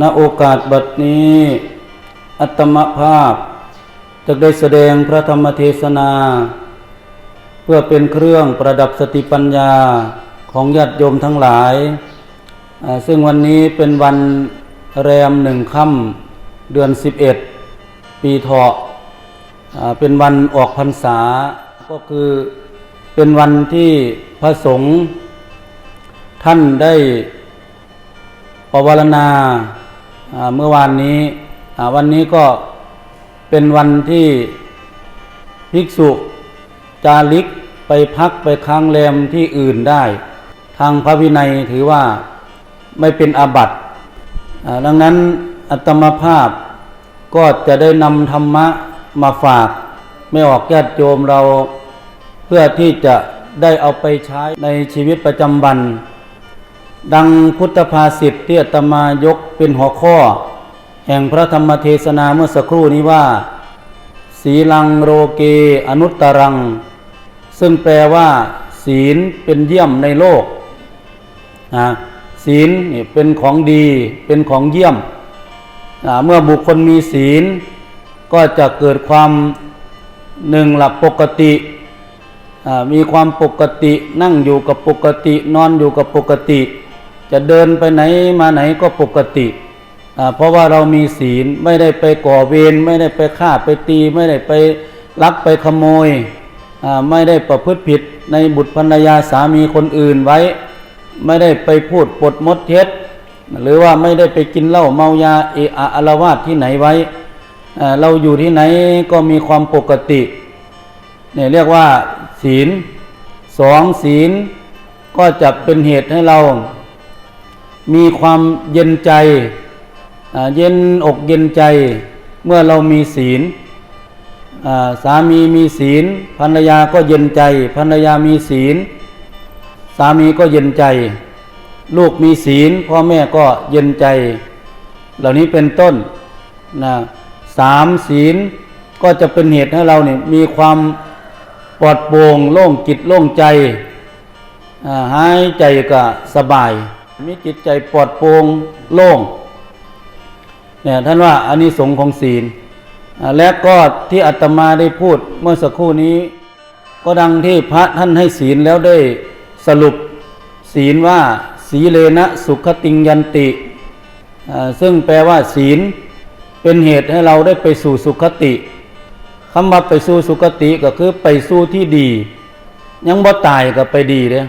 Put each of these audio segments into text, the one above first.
ณโอกาสบัดนี้ อัตมภาพจะได้แสดงพระธรรมเทศนา เพื่อเป็นเครื่องประดับสติปัญญาของญาติโยมทั้งหลาย ซึ่งวันนี้เป็นวันแรมหนึ่งค่ำเดือน11ปีเถาะเป็นวันออกพรรษา ก็คือเป็นวันที่พระสงฆ์ท่านได้ปวารณา เมื่อวานนี้วันนี้ก็เป็นวันที่ภิกษุจาริกไปพักไปค้างแรมที่อื่นได้ ทางพระวินัยถือว่าไม่เป็นอาบัติดังนั้นอัตมภาพก็จะได้นำธรรมะมาฝาก ไม่ออกญาติโยมเราเพื่อที่จะได้เอาไปใช้ในชีวิตประจำวัน ดังพุทธภาษิตที่อาตมายกเป็นหัวข้อ แห่งพระธรรมเทศนาเมื่อสักครู่นี้ว่า สีลังโรเกอนุตตรัง ซึ่งแปลว่า ศีลเป็นเยี่ยมในโลกนะศีลเป็นของดีเป็นของเยี่ยมเมื่อบุคคลมีศีล ก็จะเกิดความหนึ่งหลักปกติมีความปกตินั่งอยู่กับปกติ นอนอยู่กับปกติ จะเดินไปไหนมาไหนก็ปกติ เพราะว่าเรามีศีลไม่ได้ไปก่อเวรไม่ได้ไปฆ่าไปตี ไม่ได้ไปลักไปขโมย ไม่ได้ประพฤติผิดในบุตรภรรยาสามีคนอื่นไว้ ไม่ได้ไปพูดปดมดเท็จ หรือว่าไม่ได้ไปกินเหล้าเมายาเอะอะอารวาสที่ไหนไว้ เราอยู่ที่ไหนก็มีความปกติเนี่ยเรียกว่า ศีลสองศีลก็จะเป็นเหตุให้เรา มีความเย็นใจเย็นอกเย็นใจ เมื่อเรามีศีลสามีมีศีลภรรยาก็เย็นใจภรรยามีศีล สามีก็เย็นใจ ลูกมีศีล พ่อแม่ก็เย็นใจ เหล่านี้เป็นต้นนะสามศีลก็จะเป็นเหตุให้เราเนี่ยมีความปลอดโปร่งโล่งจิตโล่งใจหายใจก็สบาย มีจิตใจปลอดโปร่งโล่งเนี่ยท่านว่าอานิสงส์ของศีล และก็ที่อาตมาได้พูดเมื่อสักครู่นี้ ก็ดังที่พระท่านให้ศีลแล้วได้สรุปศีลว่า สีเลนะสุขติงยันติอ่าซึ่งแปลว่าศีลเป็นเหตุให้เราได้ไปสู่สุขติคำว่าไปสู่สุขติก็คือไปสู่ที่ดี ยังบ่ตายก็ไปดีเด้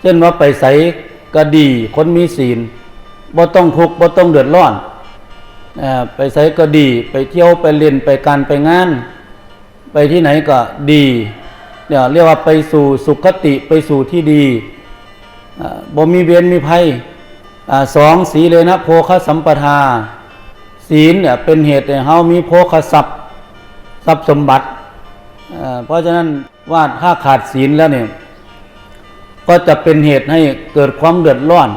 เช่นว่าไปใส ก็ดีคนมีศีลบ่ต้องทุกข์บ่ต้องเดือดร้อนอไปใสก็ดีไปเที่ยวไปเล่นไปการไปงาน ไปที่ไหนก็ดีเนี่ยเรียกว่าไปสู่สุขติไปสู่ที่ดีบ่มีเวียนมีภัยอ่สองสีเลยนะโภคสัมปทา ศีลเนี่ยเป็นเหตุให้เฮามีโภคทรัพย์ทรัพย์สมบัติ เพราะฉะนั้นว่าถ้าขาดศีลแล้วเนี่ย ก็จะเป็นเหตุให้เกิดความเดือดร้อน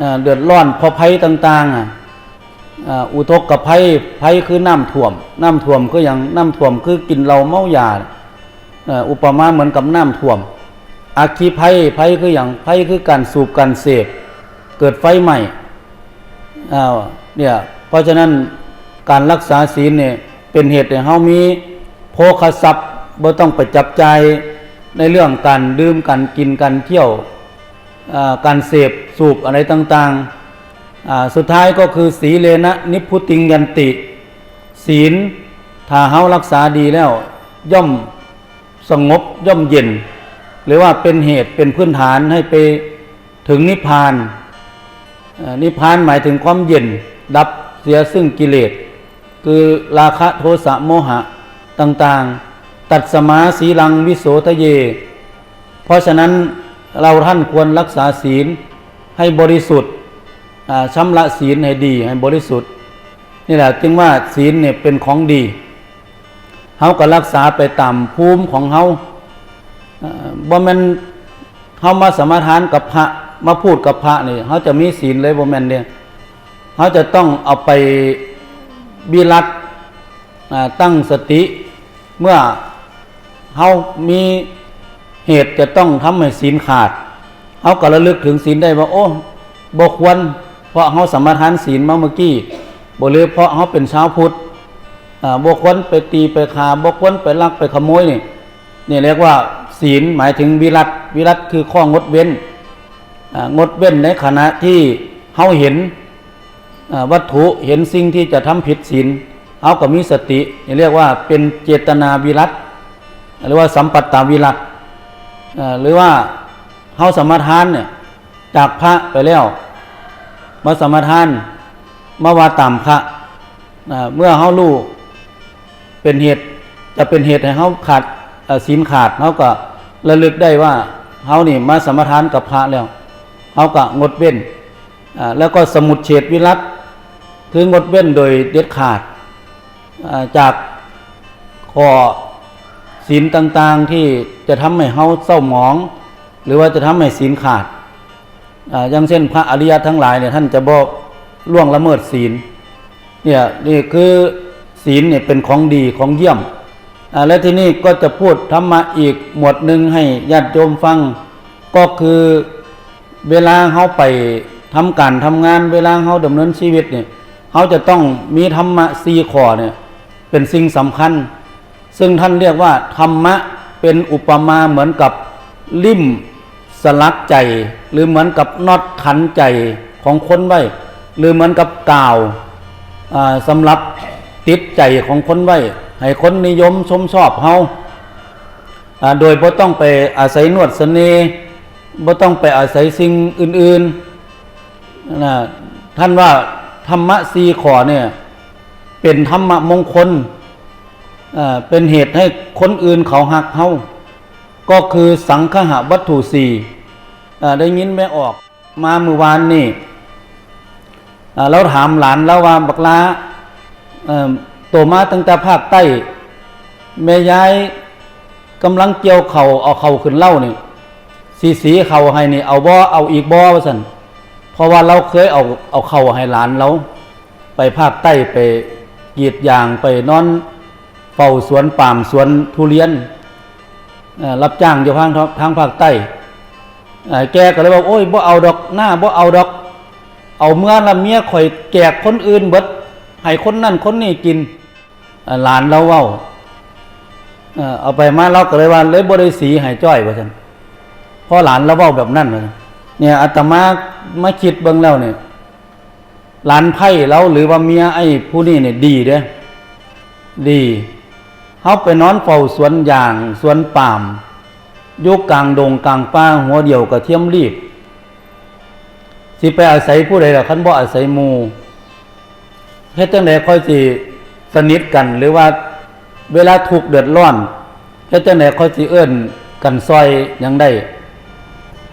อเดือดร้อนเพราะภัยต่างๆอ,อุทกกับภัยภัยคือน้ำท่วม น้ำท่วมคืออย่างน้ำท่วมคือกินเหล้าเมายาอ,อุปมาเหมือนกับน้ำท่วมอาคีภัยภัยคืออย่างภัยคือการสูบการเสพเกิดไฟใหม่อ้าวเนี่ยเพราะฉะนั้นการรักษาศีลเนี่ยเป็นเหตุให้เฮามีโภคทรัพย์บ่ต้องไปจับใจ ในเรื่องการดื่มการกินการเที่ยวการเสพสูบอะไรต่างๆ สุดท้ายก็คือสีเลนะนิพุติงยันติ ศีลถ้าเฮารักษาดีแล้ว ย่อมสงบย่อมเย็น หรือว่าเป็นเหตุเป็นพื้นฐานให้ไปถึงนิพพาน นิพพานหมายถึงความเย็น ดับเสียซึ่งกิเลส คือราคะโทสะโมหะต่างๆ ตัดสมาสีลังวิโสทะเย เพราะฉะนั้นเราท่านควรรักษาศีลให้บริสุทธิ์อ่าชำระศีลให้ดีให้บริสุทธิ์นี่แหละจึงว่าศีลเนี่ยเป็นของดีเฮาก็รักษาไปตามภูมิของเฮาบ่แมนเฮามาสมาทานกับพระมาพูดกับพระนี่เฮาจะมีศีลเลยบ่แม่นเด้เฮาจะต้องเอาไปบิรัตตั้งสติเมื่อ เฮามีเหตุจะต้องทำให้ศีลขาดเฮาก็ระลึกถึงศีลได้ว่าโอ้บ่ควร เพราะเขาสมทานศีลมาเมื่อกี้บ่หรือเพราะเขาเป็นชาวพุทธอ่าบ่ควรไปตีไปฆ่าบ่ควรไปลักไปขโมยนี่นี่เรียกว่า ศีลหมายถึงวิรัตวิรัตคือข้องดเว้นอ่างดเว้นในขณะที่เขาเห็นวัตถุเห็นสิ่งที่จะทำผิดศีลเขาก็มีสติเรียกว่าเป็นเจตนาวิรัติ หรือว่าสัมปัตตาวิรัตหรือว่าเขาสมทานเนี่ยจากพระไปแล้วมาสมทานมาว่าตามพระเมื่อเขารู้เป็นเหตุจะเป็นเหตุให้เขาขาดศีลขาดเขาก็ระลึกได้ว่าเขานี่มาสมทานกับพระแล้วเขาก็งดเว้นแล้วก็สมุดเฉดวิรัตคืองดเว้นโดยเด็ดขาดจากข้อ ศีลต่างๆที่จะทำให้เขาเศร้าหมอง หรือว่าจะทำให้ศีลขาดอย่างเช่นพระอริยะทั้งหลายเนี่ยท่านจะบอกล่วงละเมิดศีลเนี่ยนี่คือศีลเนี่ยเป็นของดีของเยี่ยมและที่นี่ก็จะพูดธรรมะอีกหมวดหนึ่งให้ญาติโยมฟัง ก็คือเวลาเขาไปทำการทำงานเวลาเขาดำเนินชีวิตเนี่ยเขาจะต้องมีธรรมะสี่ข้อเนี่ยเป็นสิ่งสำคัญ ซึ่งท่านเรียกว่า ธรรมะเป็นอุปมาเหมือนกับลิ่มสลักใจ หรือเหมือนกับน็อตขันใจของคนไว้ หรือเหมือนกับกาวสำหรับติดใจของคนไว้ ให้คนนิยมชมชอบเฮาโดยบ่ต้องไปอาศัยนวดเสน่ห์บ่ต้องไปอาศัยสิ่งอื่นๆนะท่านว่าธรรมะสีขอเนี่ยเป็นธรรมะมงคล เป็นเหตุให้คนอื่นเขาหักเฮาก็คือสังคหวัตถุสี่ได้ยินไม่ออกมาเมื่อวานนี่เราถามหลานแล้วว่าบักลาเอ่อโตมาตั้งแต่ภาคใต้แม่ย้ายกำลังเกี่ยวเขา่าเอาเข่าขึ้นเล่านี่สีสีเข่าให้นี่เอาบ่อเอาอีกบ่ว่าสันเพราะว่าเราเคยเอาเอาเข่าให้หลานเราไปภาคใต้ไปกีดยางไปนอน เฝ้าสวนป่ามสวนทุเรียนรับจ้างอยู่ทางทางภาคใต้แกก็เลยบอกโอ้ยบ่เอาดอกหน้าบ่เอาดอก เอาเมื่อละเมียข่อยแจกคนอื่นเบิดให้คนนั่นคนนี้กินหลานเราเว้าเอาไปมาเราก็เลยว่าเลยบ่ได้สีให้จ้อยว่าซั่นเพราะหลานเราเว้าแบบนั้นว่นเนี่ยอาตมามาคิดเบิ่งแล้วเนี่ยหลานไผ่เราหรือว่าเมียไอ้ผู้นี้เนี่ยดีเด้ดี เขาไปนอนเฝ้าสวนยางสวนปาล์มยุกกลางดงกลางป่าหัวเดียวกับเทียมรีบ สิไปอาศัยผู้ใดล่ะคันบ่อาศัยมูเฮ็ดจังไดค่อยสิสนิทกัน หรือว่าเวลาถูกเดือดร้อนเฮ็ดจังไดค่อยสิเอื้อนกันซอยยังได้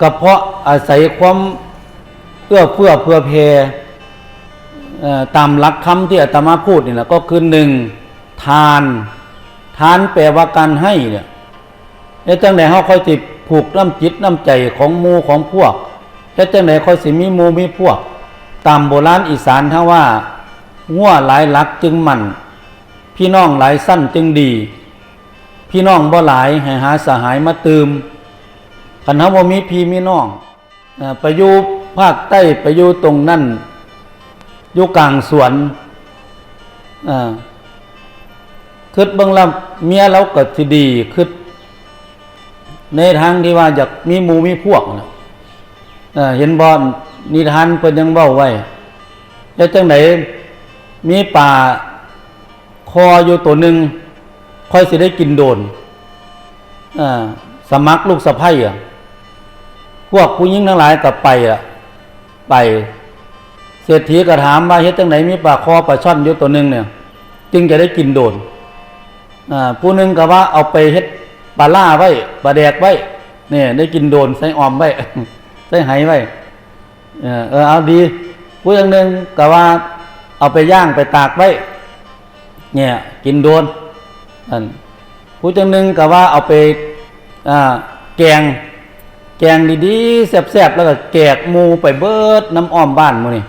ก็เพราะอาศัยความเอื้อเฟื้อเพื่อเพเอ่อตามหลักคำที่อาตมาพูดนี่แหละก็คือหนึ่งทาน ทานแปลว่าการให้เนี่ยเฮ็ดจังไดเฮาคอยสิผูกน้ำจิตน้ำใจของมูของพวกเฮ็ดจังไดค่อยสิมีมูมีพวก ตามโบราณอีสานท่าว่างัวหลายลักจึงมัน พี่น้องหลายสั้นจึงดี พี่น้องบ่หลายให้หาสหายมาตืมคันเฮาบ่มีพี่มีน้องเอ่อไปอยู่ภาคใต้ไปอยู่ตรงนั้นอยู่กลางสวนอ่า คิดเบิ่งล้วเมียเราก็สิดีคิดในทางที่ว่าอยากมีหมูมีพวกนะเห็นบ่นิทานเพิ่นยังเว้าไว้ แล้วจังไดมีป่าคออยู่ตัวหนึ่งค่อยสิได้กินโดนสมัครลูกสะใภ้อะพวกผู้หญิงทั้งหลายก็ไปอะ ไป เศรษฐีก็ถามว่าเฮ็ดจังไหนมีปลาคอปลาช่อนอยู่ตัวหนึ่งเนี่ย จึงจะได้กินโดน ผู้หนึ่งก็ว่าเอาไปเฮ็ดปลาล่าไว้ปลาแดกไว้เนี่ยได้กินโดนใส่ออมไว้ใส่ไหไว้เออเอาดีผู้อย่างหนึ่งก็ว่าเอาไปย่างไปตากไว้ เนี่ย กินโดนอันผู้จังหนึ่งก็ว่าเอาไปอ่าแกง แกงดีๆแซ่บๆแล้วก็แกกหมูไปเบิดน้ำอ้อมบ้านมูนี่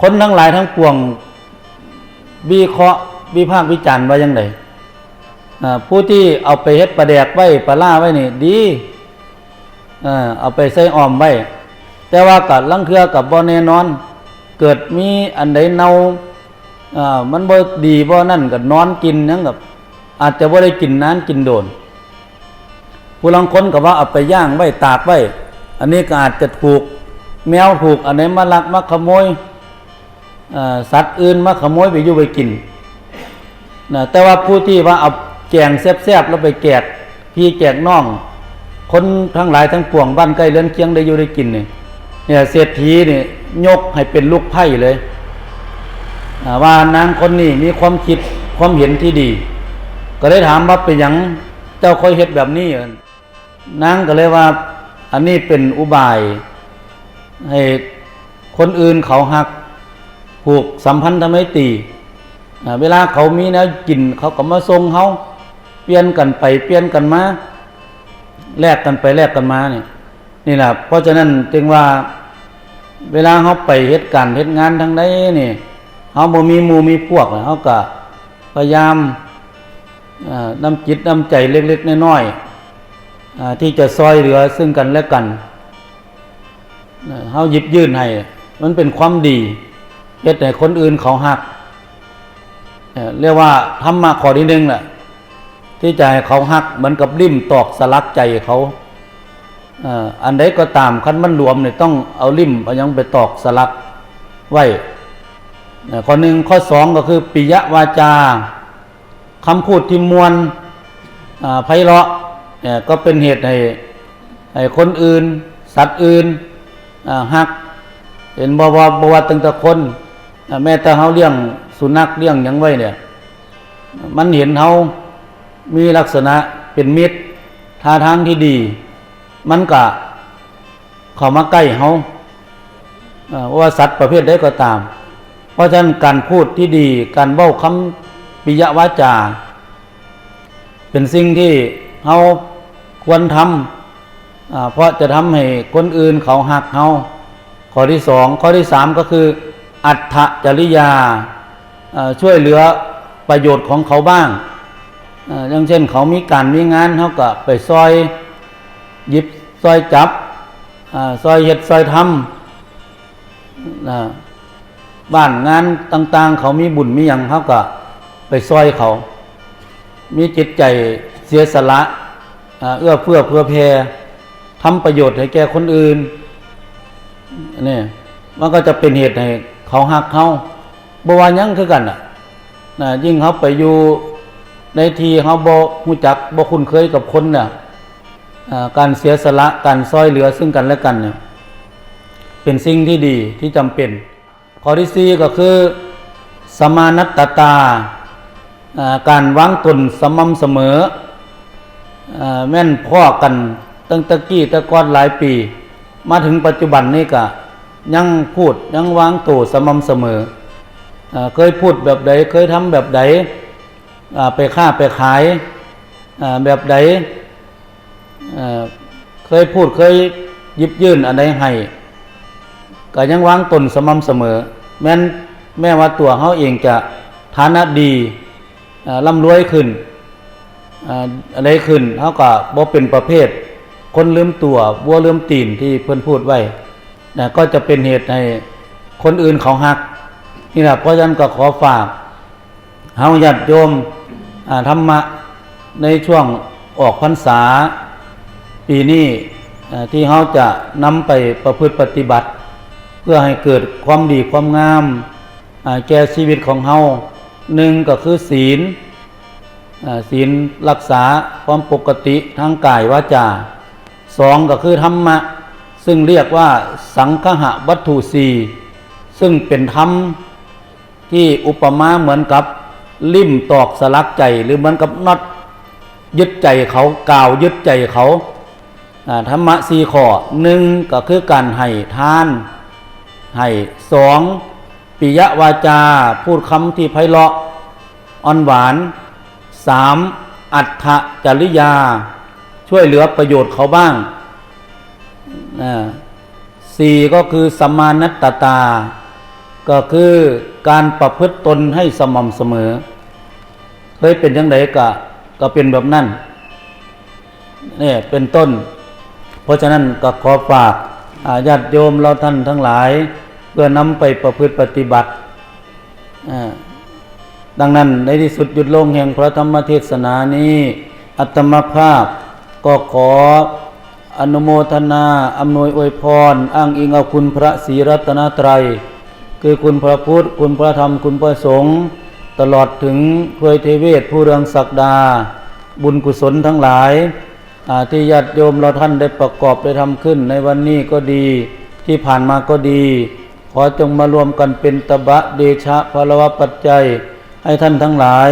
คนทั้งหลายทั้งปวงวิเคราะห์วิพากษ์วิจารณ์ว่ายังไง ผู้ที่เอาไปเฮ็ดปลาแดกไว้ปลาล่าไว้นี่ดีเอาไปใส่อ้อมไว้ แต่ว่ากับลังเทือกับบ่แน่นอน เกิดมีอันใดเน่าอ่ามันบ่ดีบ่นั่นก็นอนกินหยังกับอาจจะบ่ได้กินนานกินโดน ผู้ลังคนก็ว่าเอาไปย่างไว้ตากไว้ อันนี้ก็อาจจะถูก แมวถูกอันไหนมาลักมาขโมยสัตว์อื่นมาขโมยไปอยู่ไปกินนะแต่ว่าผู้ที่ว่าเอา แกงแซ่บๆแล้วไปแกกพี่แกกน้อง คนทั้งหลายทั้งปวงบ้านใกล้เรือนเคียงได้อยู่ได้กินนี่เนี่ยเศรษฐีนี่ยกให้เป็นลูกไพ่เลยว่านางคนนี้มีความคิดความเห็นที่ดี ก็เลยถามว่าเป็นหยังเจ้าค่อยเฮ็ดแบบนี้เหรอนางก็เลยว่า อันนี้เป็นอุบาย ให้คนอื่นเขาหักผูกสัมพันธไมตีเวลาเขามีแนวกินเขาก็มาส่งเขา ปลี่ยนกันไปเปลี่ยนกันมาแลกกันไปแลกกันมาเนี่ยนี่แหละเพราะฉะนั้นจึงว่าเวลาเขาไปเฮ็ดการณ์เฮ็ดงานทางใดนี่เขาบ่มีมูมีพวกเขาก็พยายามน้ำจิตน้ำใจเล็กๆน้อยๆที่จะซอยเหลือซึ่งกันและกันเขาหยิบยื่นให้ มันเป็นความดีเฮ็ดให้คนอื่นเขาหักเอ่อเรียกว่าธรรมะข้อที่หนึ่งแหละ ที่จะให้เขาหักเหมือนกับริมตอกสลักใจเขาอ่าอันใดก็ตามคันมันรวมเนี่ยต้องเอาริมเอายังไปตอกสลักไว้อ่าข้อหนึ่งข้อสองก็คือปิยวาจาคำพูดที่มวลอ่าไพเราะเนี่ยก็เป็นเหตุให้ให้คนอื่น สัตว์อื่นอ่าหัก เห็นบวาบวาตั้งแต่คน แม้แต่เขาเลี้ยงสุนัขเลี้ยงยังไว้เนี่ย มันเห็นเขา มีลักษณะเป็นมิตรท่าทางที่ดี มันก็เข้ามาใกล้เขาอาว่าสัตว์ประเภทใดก็ตาม เพราะฉะนั้นการพูดที่ดี การเบ้าคำปิยวาจา เป็นสิ่งที่เราควรทำอาเพราะจะทำให้คนอื่นเขาหักเราข้อที่สองข้อที่สามก็คือ อัตถจริยาอาช่วยเหลือประโยชน์ของเขาบ้าง อย่างเช่นเขามีการมีงานเขาก็ไปซอยหยิบซอยจับซอยเห็ดซอยทำบ้านงานต่าง ๆ เขามีบุญมีอย่างเขาก็ไปซอยเขา มีจิตใจเสียสละเอื้อเฟื้อเพื่อแผ่ทำประโยชน์ให้แก่คนอื่นนี่มันก็จะเป็นเหตุให้เขาหักเขาบวายังคือกันอะยิ่งเขาไปอยู่ ในทีเขาบ่หูจักบ่คุ้นเคยกับคนเนี่ยการเสียสละการซอยเหลือซึ่งกันและกันเนี่ยเป็นสิ่งที่ดีที่จำเป็น ข้อที่สี่ก็คือสมานัตตาอ่าการวางตนสม่ำเสมออแม่นพ่อกันตั้งตะกี้ตะก้อนหลายปี มาถึงปัจจุบันนี้ก็ยังพูดยังวางตัวสม่ำเสมออเคยพูดแบบใดเคยทำแบบใด ไปค้าไปขายแบบใดเคยพูดเคยยิบยื่นอันใดให้ก็ยังวางตนสม่ำเสมอ แม้นแม้ว่าตัวเขาเองจะฐานะดีร่ำรวยขึ้นอะไรขึ้นเขาก็บ่เป็นประเภท คนลืมตัววัวลืมตีนที่เพื่อนพูดไว้นะก็จะเป็นเหตุให้คนอื่นเขาหักนี่แหละเพราะฉะนั้นก็ขอฝากเฮาญาติโยม ธรรมะในช่วงออกพรรษาปีนี้ที่เขาจะนำไปประพฤติปฏิบัติ เพื่อให้เกิดความดีความงามแก่ชีวิตของเฮาหนึ่งก็คือศีลศีลรักษาความปกติทางกายวาจาสองก็คือธรรมะ ซึ่งเรียกว่าสังคหะวัตถุสีซึ่งเป็นธรรมที่อุปมาเหมือนกับ ลิ่มตอกสลักใจหรือเหมือนกับน็อตยึดใจเขากาวยึดใจเขาธรรมะสี่ข้อหนึ่งก็คือการให้ทานให้สองปิยวาจา พูดคำที่ไพเราะอ่อนหวานสามอัตถจริยา ช่วยเหลือประโยชน์เขาบ้างสี่ก็คือสมมานัตตา ก็คือการประพฤติตนให้สม่ำเสมอ เคยเป็นยังไงก็ก็เป็นแบบนั้นนี่เป็นต้น เพราะฉะนั้นก็ขอฝากญาติโยมเราท่านทั้งหลาย เพื่อนำไปประพฤติปฏิบัติ ดังนั้นในที่สุดหยุดลงแห่งพระธรรมเทศนานี้ อัตมภาพก็ขออนุโมทนาอำนวยอวยพร อ้างอิงเอาคุณพระศรีรัตนตรัย คือคุณพระพุทธ คุณพระธรรม คุณพระสงฆ์ตลอดถึงเพื่อเทเวศผู้เรืองศักดา บุญกุศลทั้งหลายอาที่ญาติโยมเราท่านได้ประกอบได้ทำขึ้นในวันนี้ก็ดีที่ผ่านมาก็ดี ขอจงมารวมกันเป็นตบะเดชะพลวะปัจจัย ให้ท่านทั้งหลาย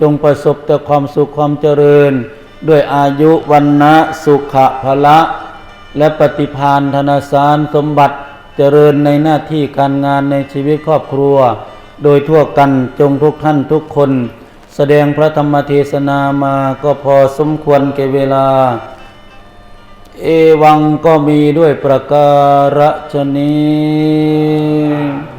จงประสบแต่ความสุขความเจริญ ด้วยอายุวันนะสุขะพละ และปฏิพานธนสารสมบัติ เจริญในหน้าที่การงานในชีวิตครอบครัว โดยทั่วกันจงทุกท่านทุกคน แสดงพระธรรมเทศนามาก็พอสมควรแก่เวลา เอวังก็มีด้วยประการฉนี้